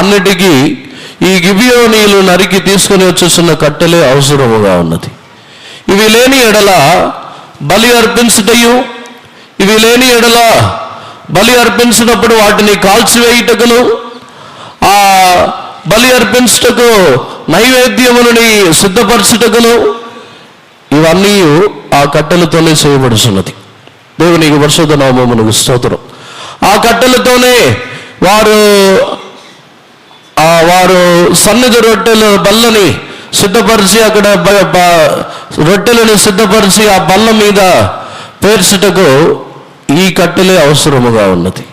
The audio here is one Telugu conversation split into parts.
అన్నిటికీ ఈ గిబియోనీలు నరికి తీసుకొని వచ్చేసిన కట్టెలే అవసరముగా ఉన్నది. ఇవి లేని ఎడల బలి అర్పించుటయు ఇవి లేని ఎడల బలి అర్పించినప్పుడు వాటిని కాల్చివేయుటకును ఆ బలి అర్పించుటకు నైవేద్యములని సిద్ధపరచుటకును ఇవన్నీ ఆ కట్టెలతోనే చేయబడుచున్నది. దేవునికి పరిశుద్ధ నామమునకు స్తోత్రం. ఆ కట్టెలతోనే వారు వారు సన్నిధి రొట్టెలు బల్లని సిద్ధపరిచి అక్కడ రొట్టెలను సిద్ధపరిచి ఆ బల్ల మీద పేర్చుటకు ఈ కట్టెలే అవసరముగా ఉన్నది.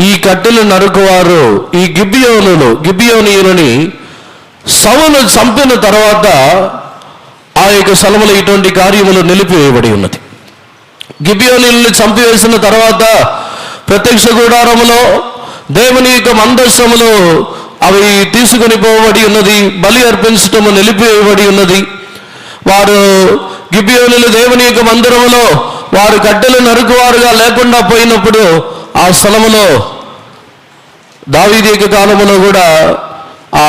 ఈ కట్టెలు నరుకువారు ఈ గిబియోనులు గిబియోనీయులని సవను చంపిన తర్వాత ఆ యొక్క సెలవులు ఇటువంటి కార్యములు నిలిపివేయబడి ఉన్నది. గిబియోనీయుల్ని చంపివేసిన తర్వాత ప్రత్యక్ష గుడారములో దేవుని యొక్క మందస్సములో అవి తీసుకొని పోబడి ఉన్నది బలి అర్పించటము నిలిపివేయబడి ఉన్నది. వారు గిబియోనులు దేవుని యొక్క మందిరములో వారు కట్టెలు నరుకువారుగా లేకుండా పోయినప్పుడు ఆ స్థలములో దావీది యొక్క కూడా ఆ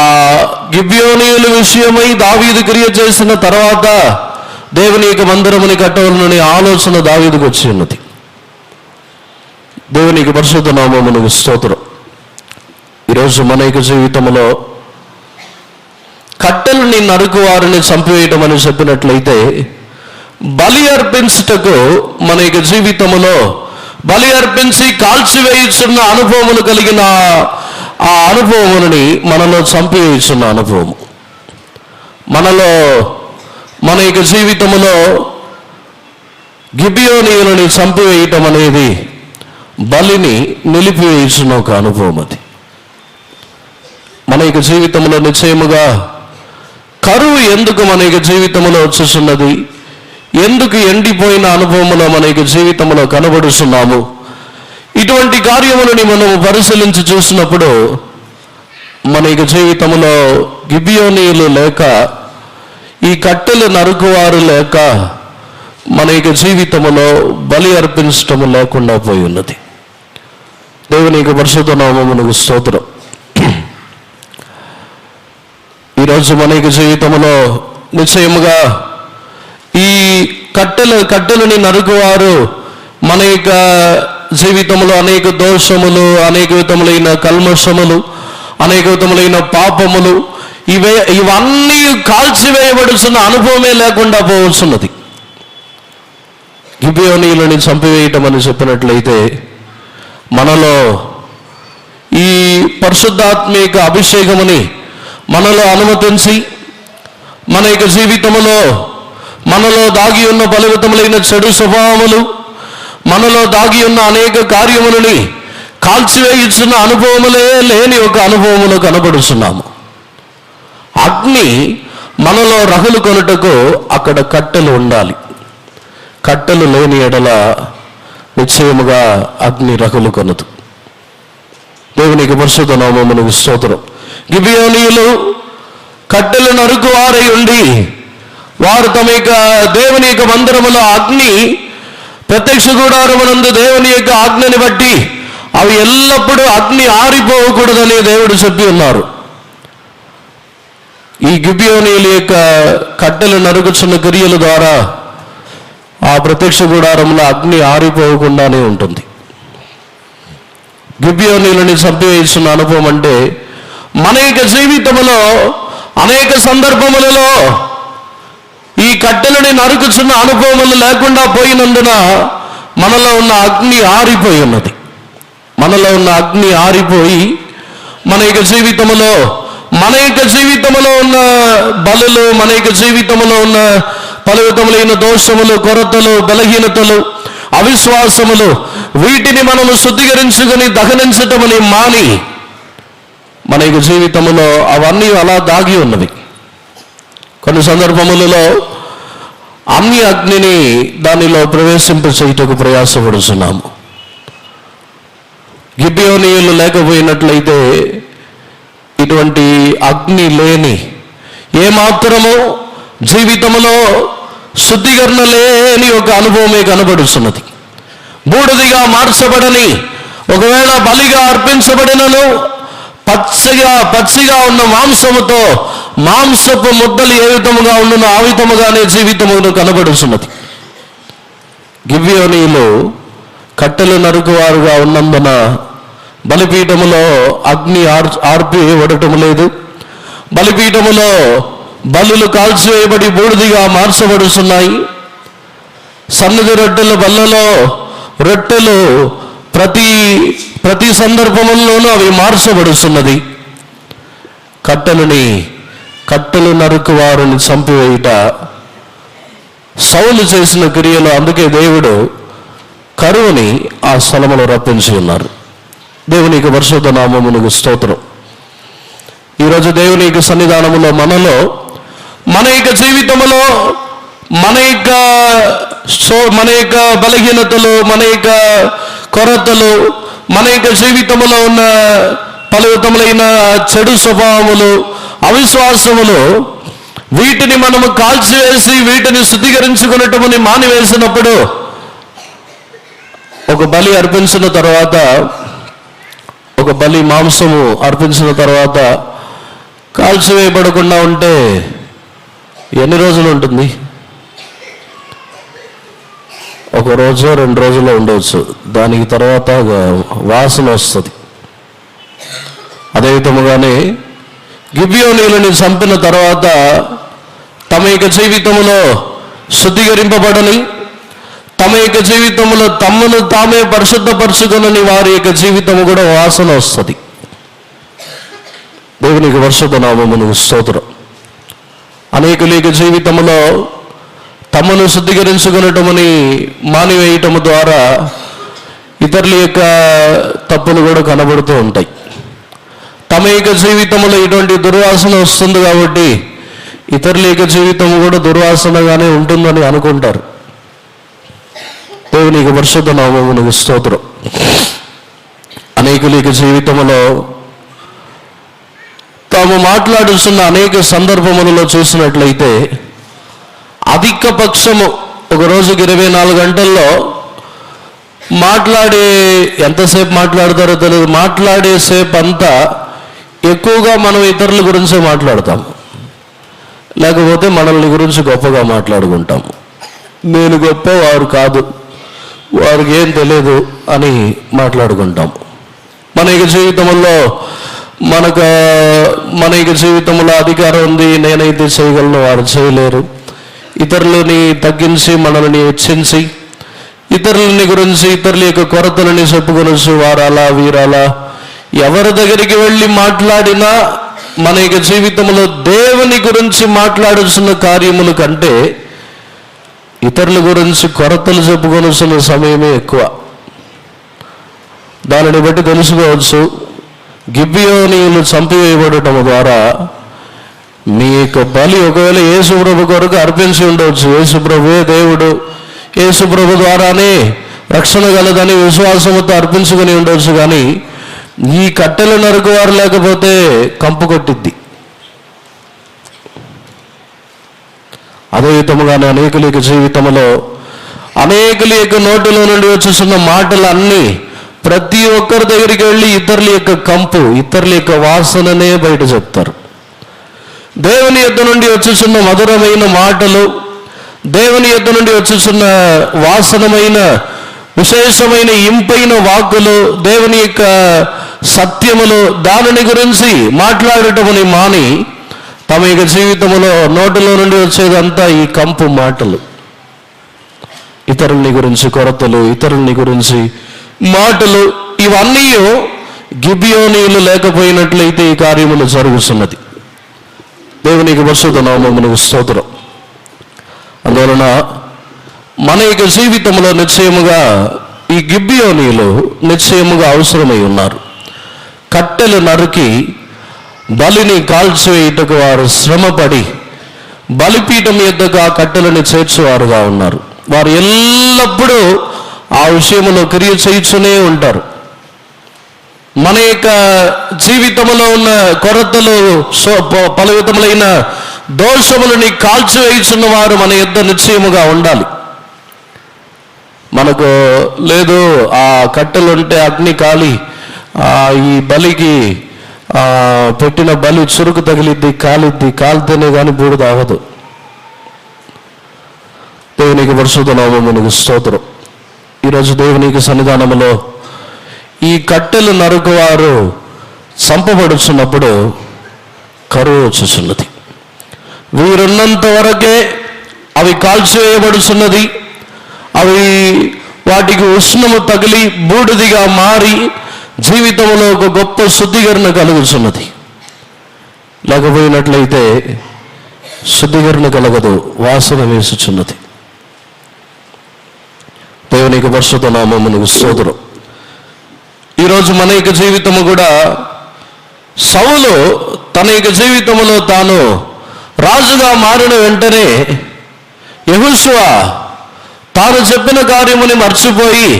గిబ్యోనీయుల విషయమై దావీదు క్రియ చేసిన తర్వాత దేవుని యొక్క మందిరముని కట్టవలనని ఆలోచన దావీదుకు వచ్చి ఉన్నది. దేవునికి పరిశుద్ధ నామమునకు స్తోత్రం. ఈరోజు మన యొక్క జీవితంలో కట్టెలని నరుకు వారిని చంపివేయటం అని చెప్పినట్లయితే బలి అర్పించుటకు మన యొక్క జీవితంలో బలి అర్పించి కాల్చివేయుచున్న అనుభవములు కలిగిన ఆ అనుభవములని మనలో చంపివేయుచున్న అనుభవము. మనలో మన యొక్క జీవితంలో గిబియోనీయులని చంపివేయటం అనేది బలిని నిలిపివేయుచున్న ఒక అనుభవం అది మన యొక్క జీవితంలో నిశ్చయముగా కరువు ఎందుకు మన యొక్క జీవితంలో వచ్చేస్తున్నది? ఎందుకు ఎండిపోయిన అనుభవములో మన యొక్క జీవితంలో కనబడుస్తున్నాము ఇటువంటి కార్యములని మనం పరిశీలించి చూసినప్పుడు మన యొక్క జీవితంలో గిబియోనీయులు లేక ఈ కట్టెలు నరుకువారు లేక మన యొక్క జీవితంలో బలి అర్పించటము లేకుండా పోయి ఉన్నది. దేవుని యొక్క పరిశుద్ధ నామమునకు స్తోత్రం. ఈరోజు మన జీవితంలో నిశ్చయముగా ఈ కట్టెలు కట్టెలని నరుకువారు మన యొక్క జీవితంలో అనేక దోషములు అనేక విధములైన కల్మషములు అనేక విధములైన పాపములు ఇవే ఇవన్నీ కాల్చివేయబడుతున్న అనుభవమే లేకుండా పోవచ్చున్నది గిబియోనీలని చంపివేయటం అని చెప్పినట్లయితే మనలో ఈ పరిశుద్ధాత్మిక అభిషేకమని మనలో అనుమతించి మన యొక్క జీవితంలో మనలో దాగి ఉన్న బలవితములైన చెడు స్వభావములు మనలో దాగి ఉన్న అనేక కార్యములని కాల్చివేయుచున్న అనుభవములే లేని ఒక అనుభవములు కనబడుతున్నాము అగ్ని మనలో రగులు కొనుటకు అక్కడ కట్టెలు ఉండాలి. కట్టెలు లేని ఎడల నిశ్చయముగా అగ్ని రగులు కొనదు. దేవునికి పరిశుద్ధ నామమునకు స్తోత్రం. గిబియోనీయులు కట్టెలు నరుకు వారై ఉండి వారు తమ యొక్క దేవుని యొక్క మందిరములో అగ్ని ప్రత్యక్ష గుడారమునందు దేవుని యొక్క ఆజ్ఞని బట్టి అవి ఎల్లప్పుడూ అగ్ని ఆరిపోకూడదని దేవుడు చెప్పి ఉన్నారు. ఈ గిబియోనీయుల యొక్క కట్టెలు నరుగుచున్న క్రియల ద్వారా ఆ ప్రత్యక్ష గుడారంలో అగ్ని ఆరిపోకుండానే ఉంటుంది. గిబియోనీలని చంపివేసిన అనుభవం అంటే మన యొక్క జీవితంలో అనేక సందర్భములలో ఈ కట్టెలని నరుకుచున్న అనుభవములు లేకుండా పోయినందున మనలో ఉన్న అగ్ని ఆరిపోయి ఉన్నది. మనలో ఉన్న అగ్ని ఆరిపోయి మన యొక్క జీవితంలో మన యొక్క జీవితంలో ఉన్న బలులు మన యొక్క జీవితంలో ఉన్న పలువితములైన దోషములు కొరతలు బలహీనతలు అవిశ్వాసములు వీటిని మనము శుద్ధీకరించుకొని దహనించటమని మాని మన యొక్క జీవితంలో అవన్నీ అలా దాగి ఉన్నవి. కొన్ని సందర్భములలో అన్ని అగ్నిని దానిలో ప్రవేశింప ప్రయాసపడుచున్నాము. ప్రయాసపడుతున్నాము గిబియోనీయులు లేకపోయినట్లయితే ఇటువంటి అగ్ని లేని ఏమాత్రము జీవితంలో శుద్ధీకరణ లేని ఒక అనుభవమే కనబడుతున్నది బూడిదిగా మార్చబడని ఒకవేళ బలిగా అర్పించబడినను పచ్చగా పచ్చిగా ఉన్న మాంసముతో మాంసపు ముద్దలు ఏ విధముగా ఉండునో ఆ విధముగానే జీవితమును కనబడుచున్నది గివ్యోనీలు కట్టెలు నరుకువారుగా ఉన్నందున బలిపీఠములో అగ్ని ఆర్ ఆర్పి వేయబడటం లేదు. బలిపీఠములో బలులు కాల్చివేయబడి బూడిదిగా మార్చబడుతున్నాయి సన్నది రొట్టెల బల్లలో రొట్టెలు ప్రతి ప్రతి సందర్భంలోనూ అవి మార్చబడుతున్నది కట్టెలని కట్టెలు నరుకు వారిని చంపివేయుట. సౌలు చేసిన క్రియలు అందుకే దేవుడు కరువుని ఆ స్థలములో రప్పించి ఉన్నారు. దేవునికి పరిశుద్ధ నామమునకు స్తోత్రం. ఈరోజు దేవుని యొక్క సన్నిధానములో మనలో మన యొక్క జీవితంలో మన యొక్క సో మన యొక్క బలహీనతలు మన యొక్క కొరతలు మన యొక్క జీవితంలో ఉన్న పలు విధములైన చెడు స్వభావములు అవిశ్వాసములు వీటిని మనము కాల్చివేసి వీటిని శుద్ధీకరించుకున్నటువంటి మానివేసినప్పుడు ఒక బలి అర్పించిన తర్వాత ఒక బలి మాంసము అర్పించిన తర్వాత కాల్చివేయబడకుండా ఉంటే ఎన్ని రోజులు ఉంటుంది? ఒక రోజు రెండు రోజుల్లో ఉండవచ్చు. దానికి తర్వాత వాసన వస్తుంది. అదే విధముగానే గిబియోనీలని చంపిన తర్వాత తమ యొక్క జీవితంలో శుద్ధీకరింపబడని తమ యొక్క జీవితంలో తమను తామే పరిశుద్ధపరచుకునని వారి యొక్క జీవితము కూడా వాసన వస్తుంది. దేవునికి వర్షత నామమును స్తోత్రం. అనేకుల యొక్క జీవితంలో తమను శుద్ధీకరించుకునటమని మానివేయటం ద్వారా ఇతరుల యొక్క తప్పులు కూడా కనబడుతూ ఉంటాయి. తమ యొక్క జీవితంలో ఇటువంటి దుర్వాసన వస్తుంది కాబట్టి ఇతరుల యొక్క జీవితం కూడా దుర్వాసనగానే ఉంటుందని అనుకుంటారు. దేవునికి పరిశుద్ధ నామమునకు స్తోత్రం. అనేకుల యొక్క జీవితంలో తాము మాట్లాడుతున్న అనేక సందర్భములలో చూసినట్లయితే అధిక పక్షము ఒక రోజుకి ఇరవై నాలుగు గంటల్లో మాట్లాడే ఎంతసేపు మాట్లాడతారో తెలియదు మాట్లాడే సేపు అంతా ఎక్కువగా మనం ఇతరుల గురించే మాట్లాడతాం. లేకపోతే మనల్ని గురించి గొప్పగా మాట్లాడుకుంటాము నేను గొప్ప వారు కాదు. వారికి ఏం తెలియదు అని మాట్లాడుకుంటాం. మన యొక్క జీవితంలో మనకు మన యొక్క జీవితంలో అధికారం ఉంది. నేనైతే చేయగలను వారు చేయలేరు. ఇతరులని తగ్గించి మనల్ని హెచ్చించి ఇతరులని గురించి ఇతరుల యొక్క కొరతలని చెప్పుకొనొచ్చు వారాలా వీరాలా. ఎవరి దగ్గరికి వెళ్ళి మాట్లాడినా మన యొక్క జీవితంలో దేవుని గురించి మాట్లాడాల్సిన కార్యముల కంటే ఇతరుల గురించి కొరతలు చెప్పుకొనొస్తున్న సమయమే ఎక్కువ. దానిని బట్టి తెలుసుకోవచ్చు గిబ్బియోనీయులు చంపివేయబడటం ద్వారా మీ యొక్క బలి ఒకవేళ యేసుప్రభు కొరకు అర్పించి ఉండవచ్చు. యేసుప్రభువే దేవుడు. యేసుప్రభు ద్వారానే రక్షణ కలదని విశ్వాసముతో అర్పించుకొని ఉండవచ్చు. కానీ ఈ కట్టెలు నరుకువారు లేకపోతే కంపు కొట్టిద్ది. అదే విధముగానే అనేకుల యొక్క జీవితంలో అనేకుల యొక్క నోటిలో నుండి వచ్చేస్తున్న మాటలన్నీ ప్రతి ఒక్కరి దగ్గరికి వెళ్ళి ఇతరుల యొక్క కంపు ఇతరుల యొక్క వాసననే బయట చెప్తారు. దేవుని యొద్ద నుండి వచ్చుచున్న మధురమైన మాటలు దేవుని యొద్ద నుండి వచ్చుచున్న వాసనమైన విశేషమైన ఇంపైన వాక్కులు దేవుని యొక్క సత్యములు దానిని గురించి మాట్లాడటముని మాని తమ యొక్క జీవితంలో నోటిలో నుండి వచ్చేదంతా ఈ కంపు మాటలు. ఇతరుల్ని గురించి కొరతలు ఇతరుల్ని గురించి మాటలు ఇవన్నీ గిబియోనీలు లేకపోయినట్లయితే ఈ కార్యములు జరుగుతున్నది దేవునికి పరిశుద్ధ నామమునకు స్తోత్రం. అందువలన మన యొక్క జీవితంలో నిశ్చయముగా ఈ గిబ్బియోనీలు నిశ్చయముగా అవసరమై ఉన్నారు. కట్టెలు నరికి బలిని కాల్చివేయుటకు వారు శ్రమపడి బలిపీఠం ఎద్దకు ఆ కట్టెలను చేర్చేవారుగా ఉన్నారు. వారు ఎల్లప్పుడూ ఆ విషయంలో క్రియ చేయించునే ఉంటారు. మన యొక్క జీవితంలో ఉన్న కొరతలు సో- పలు విధములైన దోషములని కాల్చివేయుచున్న వారు మన యుద్ధ నిశ్చయముగా ఉండాలి. మనకు లేదు ఆ కట్టెలు ఉంటే అగ్ని కాలి ఈ బలికి పెట్టిన బలి చురుకు తగిలిద్ది కాలిద్ది కాలితేనే కానీ బూడిద అవ్వదు దేవునికి పరిశుద్ధ నామమునకు స్తోత్రం. ఈరోజు దేవునికి సన్నిధానములో కట్టెలు నరుకువారు చంపబడుచున్నప్పుడు కరువు వచ్చుచున్నది వీరున్నంత వరకే అవి కాల్చివేయబడుచున్నది అవి వాటికి ఉష్ణము తగిలి బూడిదిగా మారి జీవితంలో ఒక గొప్ప శుద్ధీకరణ కలుగుతున్నది లేకపోయినట్లయితే శుద్ధీకరణ కలగదు వాసన వేసుచున్నది. దేవునికి పరిశుద్ధ నామమునకు స్తోత్రం. ఈరోజు మన యొక్క జీవితము కూడా సౌలు తన యొక్క జీవితంలో తాను రాజుగా మారిన వెంటనే యహోషువ తాను చెప్పిన కార్యముని మర్చిపోయి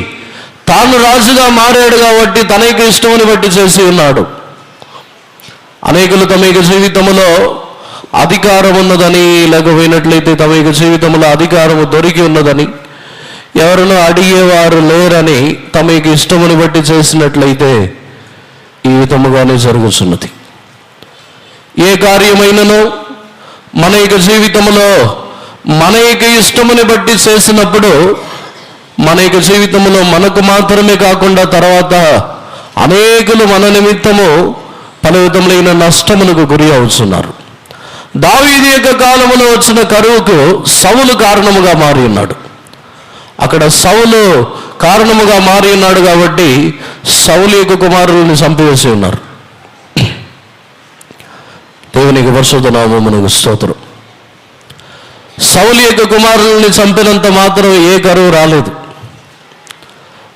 తాను రాజుగా మారాడు కాబట్టి తన యొక్క ఇష్టముని బట్టి చేసి ఉన్నాడు. అనేకులు తమ యొక్క జీవితంలో అధికారం ఉన్నదని లేకపోయినట్లయితే తమ యొక్క జీవితంలో అధికారము దొరికి ఉన్నదని ఎవరినో అడిగేవారు లేరని తమ యొక్క ఇష్టముని బట్టి చేసినట్లయితే ఈ విధముగానే జరుగుతున్నది ఏ కార్యమైనను మన యొక్క జీవితంలో మన యొక్క ఇష్టముని బట్టి చేసినప్పుడు మన యొక్క జీవితంలో మనకు మాత్రమే కాకుండా తర్వాత అనేకులు మన నిమిత్తము పలు విధములైన నష్టములకు గురి అవుతున్నారు దావీది యొక్క కాలంలో వచ్చిన కరువుకు సవులు కారణముగా మారి ఉన్నాడు. అక్కడ సౌలు కారణముగా మారి ఉన్నాడు కాబట్టి సౌలు యొక్క కుమారుల్ని చంపివేసి ఉన్నారు. దేవునికి పరిశుద్ధ నామమునకు స్తోత్రం. సౌలు యొక్క కుమారుల్ని చంపినంత మాత్రం ఏ కరువు రాలేదు.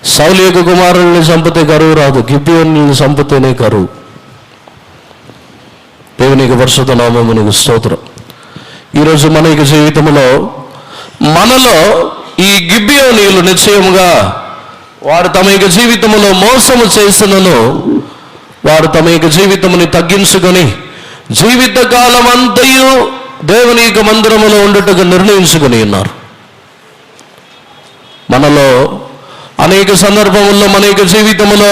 సౌలు యొక్క కుమారుల్ని చంపితే కరువు రాదు. గిబ్బియోని చంపితేనే కరువు దేవునికి పరిశుద్ధ నామమునకు స్తోత్రం. ఈరోజు మన యొక్క జీవితంలో మనలో ఈ గిబ్బియోనీయులు నిశ్చయముగా వారు తమ యొక్క జీవితంలో మోసము చేసినను వారు తమ యొక్క జీవితముని తగ్గించుకొని జీవితకాలం అంతయు దేవుని యొక్క మందిరములో ఉండుటకు నిర్ణయించుకుని ఉన్నారు. మనలో అనేక సందర్భముల్లో మన యొక్క జీవితంలో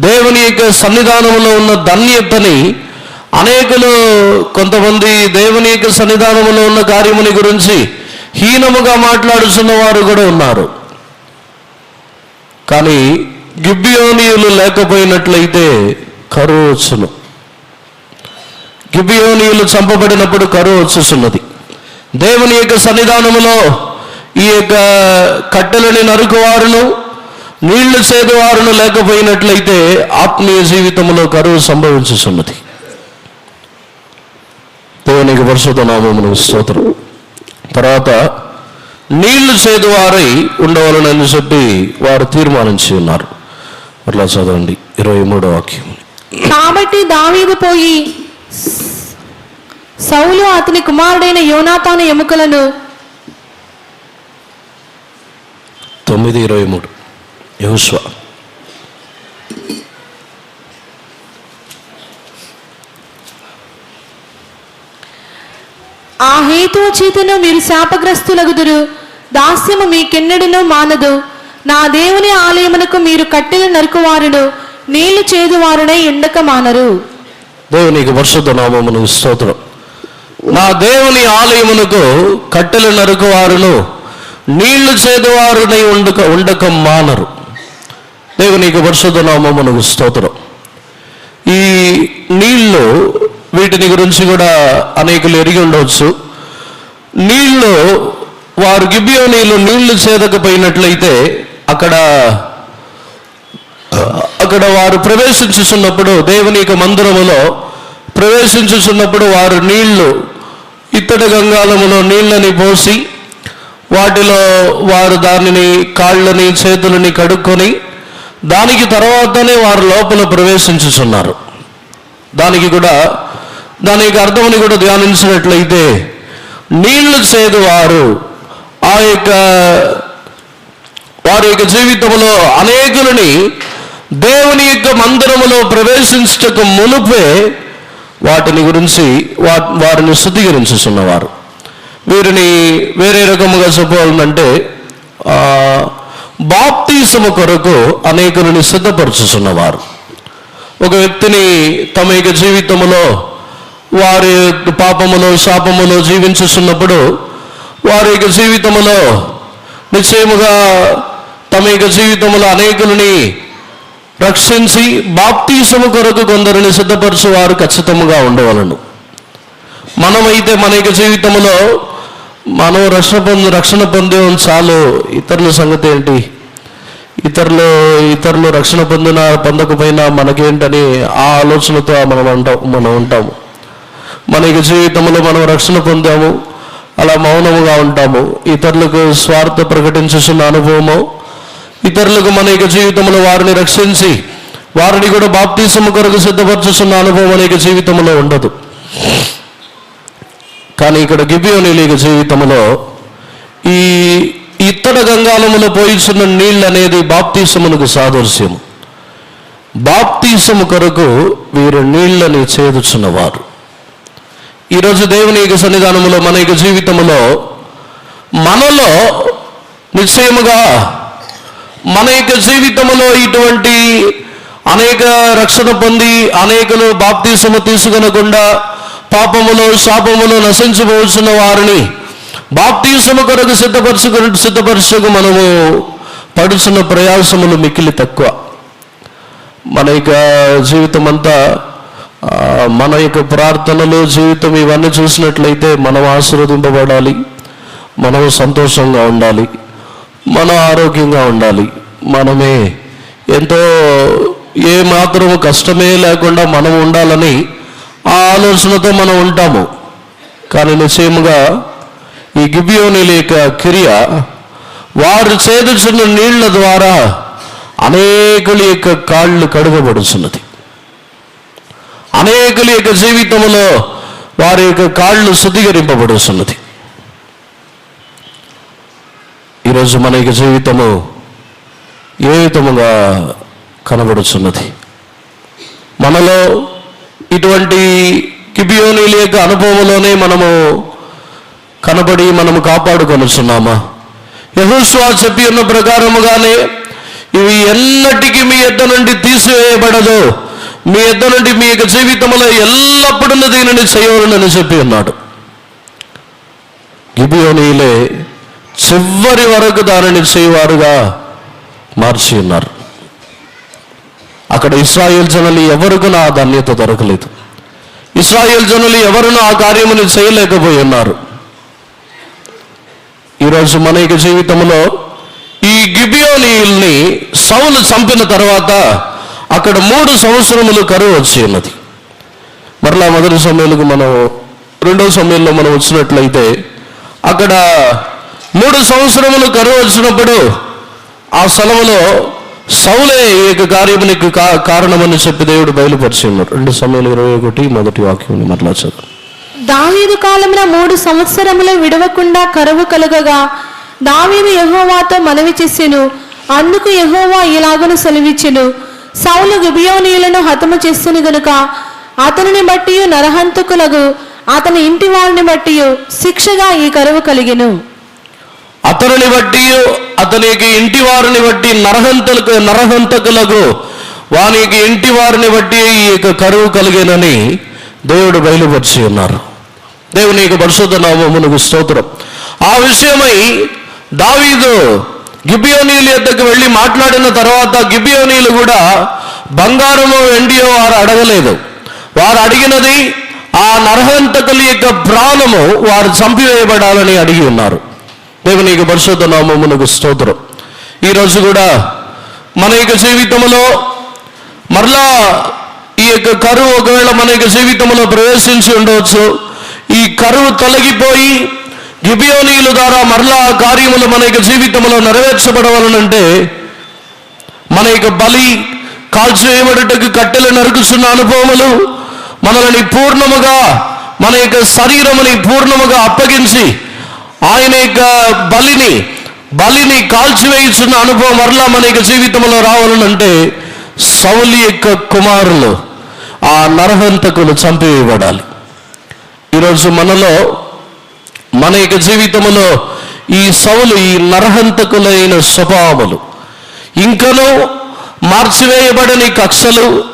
దేవుని యొక్క సన్నిధానములో ఉన్న ధన్యతని అనేకులు కొంతమంది దేవుని యొక్క సన్నిధానములో ఉన్న కార్యముని గురించి హీనముగా మాట్లాడుతున్న వారు కూడా ఉన్నారు. కానీ గిబ్బియోనియులు లేకపోయినట్లయితే కరువు వచ్చును గిబియోనీయులు చంపబడినప్పుడు కరువు వచ్చేస్తున్నది దేవుని యొక్క సన్నిధానములో ఈ యొక్క కట్టెలని నరుకువారును నీళ్ళు చేదువారును లేకపోయినట్లయితే ఆత్మీయ జీవితంలో కరువు సంభవించుతున్నది దేవునికి పరిశుద్ధ నామమును స్తోత్రం. తర్వాత నీళ్ళు చేదువారై ఉండవలనని చెప్పి వారు తీర్మానించి ఉన్నారు. అట్లా చదవండి ఇరవై మూడో వాక్యం. కాబట్టి దావీదు పోయి సౌలు అతని కుమారుడైన యోనాతాను ఎముకలను తొమ్మిది ఇరవై మూడు. యహోష్వా ఆ హేతువు చేతను మీరు శాపగ్రస్తులగుదురు. దాస్యము మీకెన్నడూనూ మానదు. నా దేవుని ఆలయమునకు మీరు కట్టెలు నరుకువారును. నీళ్ళు చేదువారునై ఎండక మానరు. దేవునికి పరిశుద్ధ నామమును స్తోత్రం. నా దేవుని ఆలయమునకు కట్టెలు నరుకువారును. నీళ్ళు చేదువారునై ఉండక ఉండక మానరు. దేవునికి పరిశుద్ధ నామమునకు స్తోత్రం. ఈ నీళ్ళు వీటిని గురించి కూడా అనేకులు ఎరిగి ఉండవచ్చు. నీళ్ళు వారు గిబ్బియో నీళ్ళు నీళ్ళు చేదకపోయినట్లయితే అక్కడ అక్కడ వారు ప్రవేశించుచున్నప్పుడు దేవుని యొక్క మందిరములో ప్రవేశించుచున్నప్పుడు వారు నీళ్ళు ఇత్తడి గంగాలములో నీళ్ళని పోసి వాటిలో వారు దానిని కాళ్ళని చేతులని కడుక్కొని దానికి తర్వాతనే వారు లోపల ప్రవేశించుచున్నారు. దానికి కూడా దాని యొక్క అర్థమని కూడా ధ్యానించినట్లయితే నీళ్ళు చేదువారు. ఆ యొక్క వారి యొక్క జీవితంలో అనేకులని దేవుని యొక్క మందిరములో ప్రవేశించటకు మునుపే వాటిని గురించి వా వారిని శుద్ధీకరించుతున్నవారు వీరిని వేరే రకముగా చెప్పాలంటే బాప్తీసము కొరకు అనేకులని సిద్ధపరచుతున్నవారు ఒక వ్యక్తిని తమ యొక్క జీవితంలో వారి పాపములో శాపములో జీవించుస్తున్నప్పుడు వారి యొక్క జీవితంలో నిశ్చయముగా తమ యొక్క జీవితంలో అనేకులని రక్షించి బాప్తీసము కొరకు కొందరిని సిద్ధపరచువారు ఖచ్చితంగా ఉండవలను. మనమైతే మన యొక్క జీవితంలో మనం రక్షణ పొంది రక్షణ పొందేం చాలు. ఇతరుల సంగతి ఏంటి? ఇతరులు ఇతరులు రక్షణ పొందిన పొందకపోయినా మనకేంటని ఆ ఆలోచనతో మనం అంటాం మనం ఉంటాము. మన యొక్క జీవితంలో మనం రక్షణ పొందాము అలా మౌనముగా ఉంటాము. ఇతరులకు స్వార్థ ప్రకటించుతున్న అనుభవము ఇతరులకు మన యొక్క జీవితంలో వారిని రక్షించి వారిని కూడా బాప్తీసము కొరకు సిద్ధపరచుతున్న అనుభవం మన యొక్క జీవితంలో ఉండదు. కానీ ఇక్కడ గిబియోని యొక్క జీవితంలో ఈ ఇత్తడ గంగాలములో పోయిస్తున్న నీళ్ళు అనేది బాప్తీసమునకు సాదృశ్యము. బాప్తీసము కొరకు వీరు నీళ్ళని చేదుచున్నవారు. ఈరోజు దేవుని యొక్క సన్నిధానములో మన యొక్క జీవితంలో మనలో నిశ్చయముగా మన యొక్క జీవితంలో ఇటువంటి అనేక రక్షణ పొంది అనేకలు బాప్తీసము తీసుకొనకుండా పాపములో శాపములో నశించబోతున్న వారిని బాప్తీసము కొరకు సిద్ధపరచుకు సిద్ధపరచుకు మనము పడుచున్న ప్రయాసములు మిక్కిలి తక్కువ. మన యొక్క జీవితం అంతా మన యొక్క ప్రార్థనలు జీవితం ఇవన్నీ చూసినట్లయితే మనం ఆశీర్వదింపబడాలి. మనం సంతోషంగా ఉండాలి. మనం ఆరోగ్యంగా ఉండాలి. మనమే ఎంతో ఏ మాత్రం కష్టమే లేకుండా మనం ఉండాలని ఆ ఆలోచనతో మనం ఉంటాము. కానీ నిశ్చయముగా ఈ గిబియోని యొక్క క్రియ వారు చేదుచున్న నీళ్ళ ద్వారా అనేకుల యొక్క కాళ్ళు కడుగబడుచున్నది. అనేకుల యొక్క జీవితంలో వారి యొక్క కాళ్ళు శుద్ధీకరింపబడుతున్నది ఈరోజు మన యొక్క జీవితము ఏ విధముగా కనబడుచున్నది? మనలో ఇటువంటి కిబియోనీల యొక్క అనుభవంలోనే మనము కనబడి మనము కాపాడుకొనుచున్నామా? యహోస్వా చెప్పి ఉన్న ప్రకారముగానే ఇవి ఎన్నటికీ మీ ఎద్ద నుండి తీసివేయబడదు మీ ఇద్దరు నుండి మీ యొక్క జీవితంలో ఎల్లప్పుడూ దీనిని చేయవలనని చెప్పి ఉన్నాడు. గిబియోనీలే చివరి వరకు దానిని చేయవారుగా మార్చి ఉన్నారు. అక్కడ ఇస్రాయేల్ జనులు ఎవరికి నా ధన్యత దొరకలేదు. ఇస్రాయేల్ జనులు ఎవరును ఆ కార్యముని చేయలేకపోయి ఉన్నారు ఈరోజు మన యొక్క జీవితంలో ఈ గిబియోనీల్ని సౌలు చంపిన తర్వాత అక్కడ మూడు సంవత్సరములు కరువు వచ్చి ఉన్నది. మరలా మొదటి సమయంలో మనం రెండవ సమయంలో మనం వచ్చినట్లయితే అక్కడ మూడు సంవత్సరములు కరువు వచ్చినప్పుడు ఆ సెలవులో సౌలే ఈ యొక్క కార్యమునికి కా- కారణమని చెప్పి దేవుడు బయలుపరిచి ఉన్నారు రెండు సమయంలో ఇరవై ఒకటి మొదటి వాక్యం మరలా చదువు. దావీదు కాలమున మూడు సంవత్సరములు విడవకుండా కరువు కలుగగా దావీదు యహోవాతో మనవి చేసెను. అందుకు యహోవా ఇలాగను సెలవిచ్చెను. సౌలు గిబియోనీయులను హతము చేస్తుని గనుక అతనిని బట్టి నరహంతకులకు అతని ఇంటి వారిని బట్టి శిక్షగా ఈ కరువు కలిగిను. అతనిని బట్టి అతనికి ఇంటి వారిని బట్టి నరహంతలకు నరహంతకులకు వానికి ఇంటి వారిని బట్టి ఈ యొక్క కరువు కలిగేనని దేవుడు బయలుపరిచి ఉన్నారు. దేవుని యొక్క పరిశుద్ధ నామమునకు స్తోత్రం. ఆ విషయమై దావీదు గిబియోనీల యొద్దకు వెళ్ళి మాట్లాడిన తర్వాత గిబియోనీలు కూడా బంగారము వెండియో వారు అడగలేదు. వారు అడిగినది ఆ నరహంతకుల యొక్క ప్రాణము వారు చంపివేయబడాలని అడిగి ఉన్నారు. దేవుని నీకు పరిశుద్ధ నామమునకు స్తోత్రం. ఈరోజు కూడా మన యొక్క జీవితంలో మరలా ఈ యొక్క కరువు ఒకవేళ మన యొక్క జీవితంలో ప్రవేశించి ఉండవచ్చు. ఈ కరువు తొలగిపోయి గిబియోనీయుల ద్వారా మరలా కార్యములు మన యొక్క జీవితంలో నెరవేర్చబడవలనంటే మన యొక్క బలి కాల్చేయబడుటకు కట్టెలు నరుకుతున్న అనుభవములు మనల్ని పూర్ణముగా మన యొక్క శరీరముని పూర్ణముగా అప్పగించి ఆయన యొక్క బలిని బలిని కాల్చివేయుచున్న అనుభవం మరలా మన యొక్క జీవితంలో రావాలనంటే సౌలి యొక్క కుమారులు ఆ నరహంతకులు చంపివేయబడాలి ఈరోజు మనలో మన యొక్క జీవితంలో ఈ సవులు ఈ నరహంతకులైన స్వభావములు. ఇంకనూ మార్చివేయబడని కక్షలు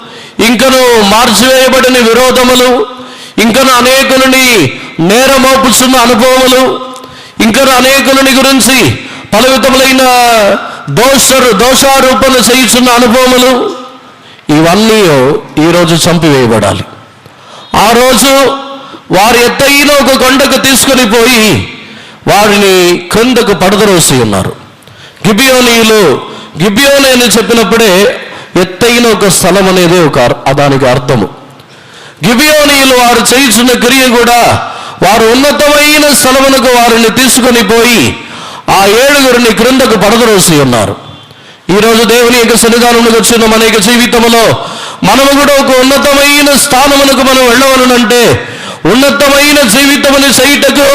ఇంకను మార్చివేయబడని విరోధములు ఇంకను అనేకులని నేరమోపుచున్న అనుభవములు ఇంకను అనేకులని గురించి పలు విధములైన దోష దోషారోపణ చేయుచున్న అనుభవములు ఇవన్నీ ఈరోజు చంపివేయబడాలి. ఆ రోజు వారి ఎత్తైన ఒక కొండకు తీసుకొని పోయి వారిని క్రిందకు పడదరోసి ఉన్నారు. గిబియోనీలు గిబియోని అని చెప్పినప్పుడే ఎత్తైన ఒక స్థలం అనేది ఒక దానికి అర్థము. గిబియోనీలు వారు చేయించిన క్రియ కూడా వారు ఉన్నతమైన స్థలమునకు వారిని తీసుకొని పోయి ఆ ఏడుగురిని క్రిందకు పడదరోసి ఉన్నారు. ఈరోజు దేవుని యొక్క సన్నిధానంలోకి వచ్చిన మన యొక్క జీవితంలో మనము కూడా ఒక ఉన్నతమైన స్థానమునకు మనం వెళ్ళవలనంటే ఉన్నతమైన జీవితముని సైటకు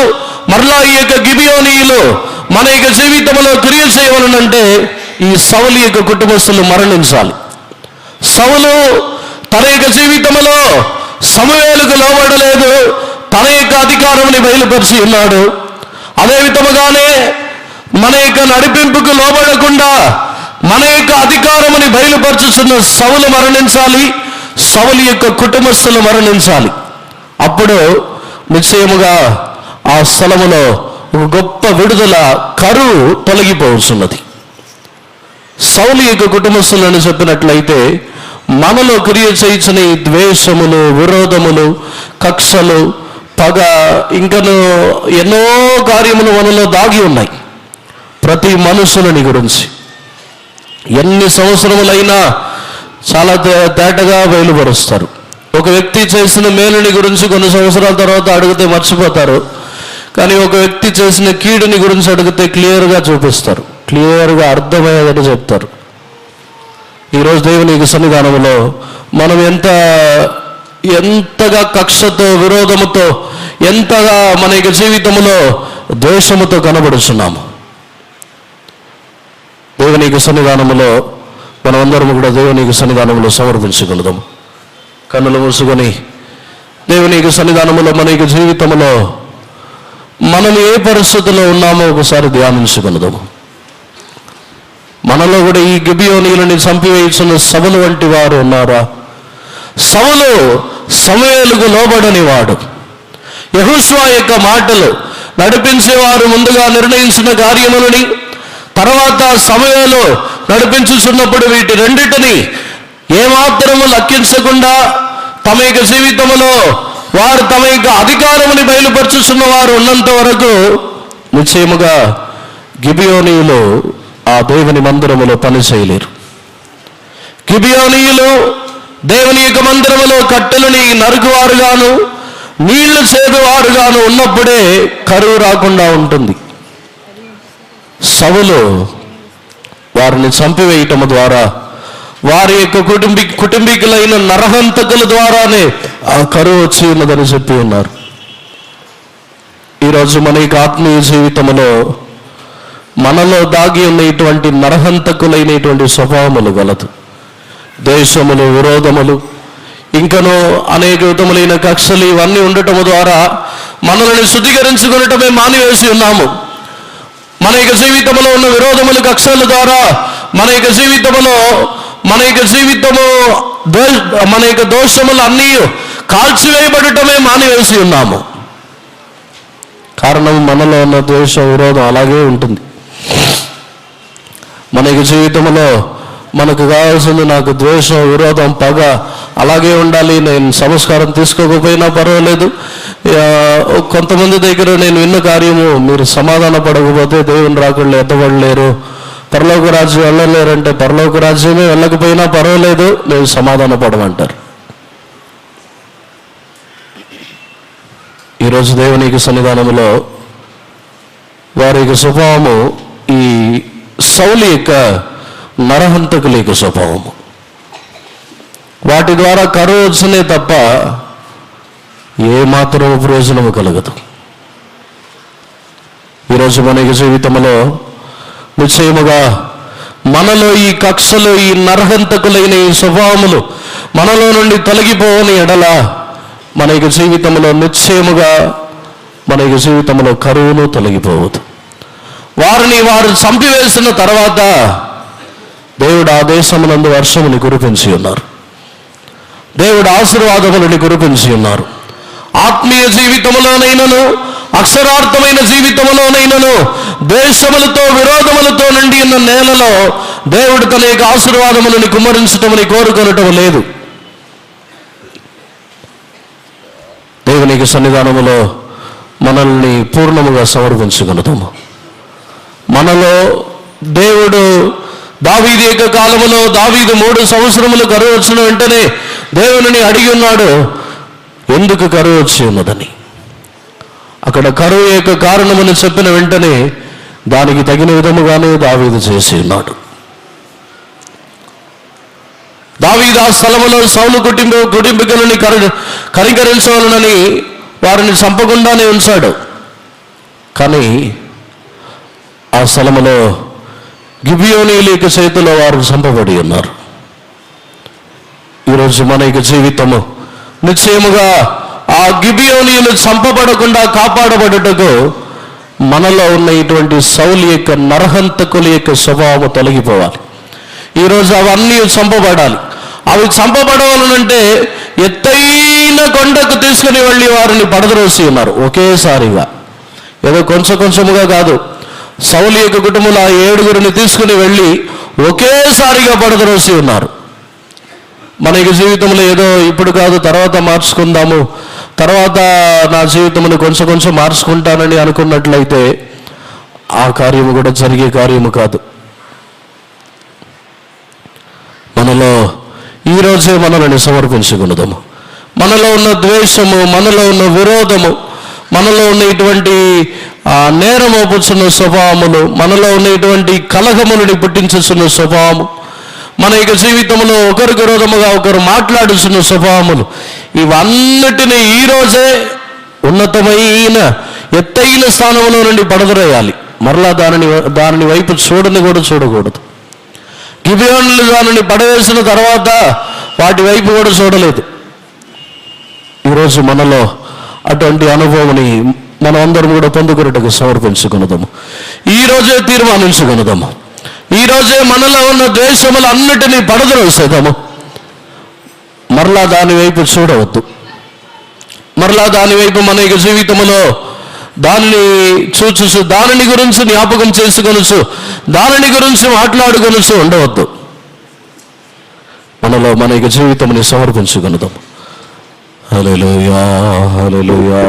మరలా ఈ యొక్క గిబియోనీయులు మన యొక్క జీవితంలో క్రియ చేయవలనంటే ఈ సౌలి యొక్క కుటుంబస్తులు మరణించాలి. సౌలు తన యొక్క జీవితంలో సమయాలకు లోబడలేదు తన యొక్క అధికారముని బయలుపరిచి ఉన్నాడు. అదే విధముగానే మన యొక్క నడిపింపుకు లోబడకుండా మన యొక్క అధికారముని బయలుపరచుచున్న సవులు మరణించాలి సవులు యొక్క కుటుంబస్తులు మరణించాలి. అప్పుడు నిశ్చయముగా ఆ స్థలములో ఒక గొప్ప విడుదల కరువు తొలగిపోవచ్చున్నది. సౌలు యొక్క కుటుంబస్తులను చెప్పినట్లయితే మనలో క్రియ చేయించిన ఈ ద్వేషములు విరోధములు కక్షలు పగ ఇంకను ఎన్నో కార్యములు మనలో దాగి ఉన్నాయి. ప్రతి మనుషులని గురించి. ఎన్ని సంవత్సరములైనా చాలా తేటగా బయలుపరుస్తారు ఒక వ్యక్తి చేసిన మేలుని గురించి కొన్ని సంవత్సరాల తర్వాత అడిగితే మర్చిపోతారు. కానీ ఒక వ్యక్తి చేసిన కీడుని గురించి అడిగితే క్లియర్గా చూపిస్తారు. క్లియర్గా అర్థమయ్యేదని చెప్తారు. ఈరోజు దేవునికి సన్నిధానంలో మనం ఎంత ఎంతగా కక్షతో విరోధముతో ఎంతగా మన యొక్క జీవితంలో ద్వేషముతో కనబడుచున్నాము. దేవునికి సన్నిధానములో మనమందరం కూడా దేవునికి సన్నిధానంలో సమర్పించగలుగుతాము కన్నులు మూసుకొని దేవునికి సన్నిధానములో మన యొక్క జీవితంలో మనం ఏ పరిస్థితుల్లో ఉన్నామో ఒకసారి ధ్యానించగలదాము మనలో కూడా ఈ గిబియోనీలని చంపివేయుచున్న సభలు వంటి వారు ఉన్నారా? సభలు సమయాలకు లోబడని వాడు. యహుస్వా యొక్క మాటలు నడిపించేవారు ముందుగా నిర్ణయించిన కార్యములని తర్వాత సమయంలో నడిపించుచున్నప్పుడు వీటి రెండింటిని ఏమాత్రము లక్కించకుండా తమ యొక్క జీవితంలో వారు తమ యొక్క అధికారముని బయలుపరుచుచున్న వారు ఉన్నంత వరకు నిశ్చయముగా గిబియోనీయులు ఆ దేవుని మందిరములో పని చేయలేరు. గిబియోనీయులు దేవుని యొక్క మందిరములో కట్టెలని నరుకువారుగాను నీళ్ళు చేదువారుగాను ఉన్నప్పుడే కరువు రాకుండా ఉంటుంది. సవులు వారిని చంపివేయటం ద్వారా వారి యొక్క కుటుంబి కుటుంబీకులైన నరహంతకుల ద్వారానే ఆ కరువు వచ్చి ఉన్నదని చెప్పి ఉన్నారు. ఈరోజు మన యొక్క ఆత్మీయ జీవితంలో మనలో దాగి ఉన్న ఇటువంటి నరహంతకులైనటువంటి స్వభావములు గలదు. దేశములు విరోధములు ఇంకనూ అనేక విధములైన కక్షలు ఇవన్నీ ఉండటము ద్వారా మనల్ని శుద్ధీకరించుకునటమే మానివేసి ఉన్నాము. మన యొక్క జీవితంలో ఉన్న విరోధములు కక్షల ద్వారా మన యొక్క జీవితంలో మన యొక్క జీవితము దో- మన యొక్క దోషములు అన్నీ కాల్చివేయబడటమే మానివేసి ఉన్నాము. కారణం మనలో ఉన్న ద్వేష విరోధం అలాగే ఉంటుంది. మన యొక్క జీవితంలో మనకు కావాల్సింది నాకు ద్వేషం విరోధం పగ అలాగే ఉండాలి. నేను సంస్కారం తీసుకోకపోయినా పర్వాలేదు. కొంతమంది దగ్గర నేను విన్న కార్యము మీరు సమాధాన పడకపోతే దేవుని రాకుండా ఎత్తబడలేరు. పరలోక రాజ్యం వెళ్ళలేరంటే పరలోక రాజ్యమే వెళ్ళకపోయినా పర్వాలేదు నేను సమాధాన పడమంటారు ఈరోజు దేవునికి సన్నిధానంలో వారి యొక్క స్వభావము ఈ సౌలి యొక్క నరహంతకుల యొక్క స్వభావము. వాటి ద్వారా కరువు వచ్చినే తప్ప ఏమాత్రం ప్రయోజనము కలగదు. ఈరోజు మన జీవితంలో నిశ్చయముగా మనలో ఈ కక్షలు ఈ నరహంతకులైన ఈ స్వభావములు మనలో నుండి తొలగిపోవని ఎడల మన యొక్క జీవితంలో నిశ్చయముగా మన యొక్క జీవితంలో కరువును తొలగిపోవద్దు. వారిని వారు చంపివేసిన తర్వాత దేవుడు ఆ దేశమునందు వర్షముని కురిపించి ఉన్నారు. దేవుడు ఆశీర్వాదములని కురిపించి ఉన్నారు. ఆత్మీయ జీవితములోనైనను అక్షరార్థమైన జీవితంలోనైనను ద్వేషములతో విరోధములతో నిండి ఉన్న నేలలో దేవుడు తన యొక్క ఆశీర్వాదములను కుమ్మరించటమని కోరుకొనటం లేదు. దేవునికి సన్నిధానములో మనల్ని పూర్ణముగా సమర్పించగలుగుతాము మనలో దేవుడు దావీది యొక్క కాలములో దావీదు మూడు సంవత్సరములు కరువు వచ్చిన వెంటనే దేవుని అడిగి ఉన్నాడు ఎందుకు కరువు వచ్చి ఉన్నదని అక్కడ కరువు యొక్క కారణమని చెప్పిన వెంటనే దానికి తగిన విధముగానే దావీదు చేసి ఉన్నాడు. దావీదు ఆ స్థలములో సౌలు కుటుంబ కుటుంబీకులని కరి కరికరించవాలనని వారిని చంపకుండానే ఉంచాడు. కానీ ఆ స్థలములో గిబియోనీల యొక్క చేతిలో వారు చంపబడి ఉన్నారు. ఈరోజు మన యొక్క జీవితము నిశ్చయముగా ఆ గిబియోనియులు చంపబడకుండా కాపాడబడుటకు మనలో ఉన్న ఇటువంటి సౌలు యొక్క నరహంతకుల యొక్క స్వభావం తొలగిపోవాలి. ఈరోజు అవన్నీ చంపబడాలి. అవి చంపబడవాలనంటే ఎత్తైన కొండకు తీసుకుని వెళ్ళి వారిని పడదరోసి ఉన్నారు. ఒకేసారిగా. ఏదో కొంచెం కొంచెముగా కాదు. సౌలు యొక్క కుటుంబంలో ఆ ఏడుగురిని తీసుకుని వెళ్ళి ఒకేసారిగా పడదరోసి ఉన్నారు. మన యొక్క జీవితంలో ఏదో ఇప్పుడు కాదు తర్వాత మార్చుకుందాము. తర్వాత నా జీవితంలో కొంచెం కొంచెం మార్చుకుంటానని అనుకున్నట్లయితే ఆ కార్యము కూడా జరిగే కార్యము కాదు. మనలో ఈరోజే మనల్ని సమర్పించుకున్నదము. మనలో ఉన్న ద్వేషము మనలో ఉన్న విరోధము మనలో ఉన్న ఇటువంటి ఆ, స్వభావములు మనలో ఉన్న ఇటువంటి కలహములని పుట్టించున్న స్వభావము మన యొక్క జీవితంలో ఒకరికి విరోధముగా ఒకరు మాట్లాడుతున్న స్వభావములు. ఇవన్నిటిని ఈరోజే ఉన్నతమైన ఎత్తైన స్థానంలో నుండి పడదరేయాలి. మరలా దానిని దానిని వైపు చూడని కూడా చూడకూడదు. గిబియోన్లు దానిని పడవేసిన తర్వాత వాటి వైపు కూడా చూడలేదు. ఈరోజు మనలో అటువంటి అనుభవాన్ని మనం అందరం కూడా పొందుకున్నట్టుగా సమర్పించుకున్నదాము. ఈ రోజే ఈ రోజే మనలో ఉన్న ద్వేషములు అన్నిటినీ పడదవేసేదాము మరలా దాని వైపు చూడవద్దు. మరలా దాని వైపు మన యొక్క జీవితంలో దానిని చూచుచు దానిని గురించి జ్ఞాపకం చేసుకొనుచు దానిని గురించి మాట్లాడుకొనుచు ఉండవద్దు. మనలో మన యొక్క జీవితంని సమర్పించుకున్నదాం హల్లెలూయా హల్లెలూయా.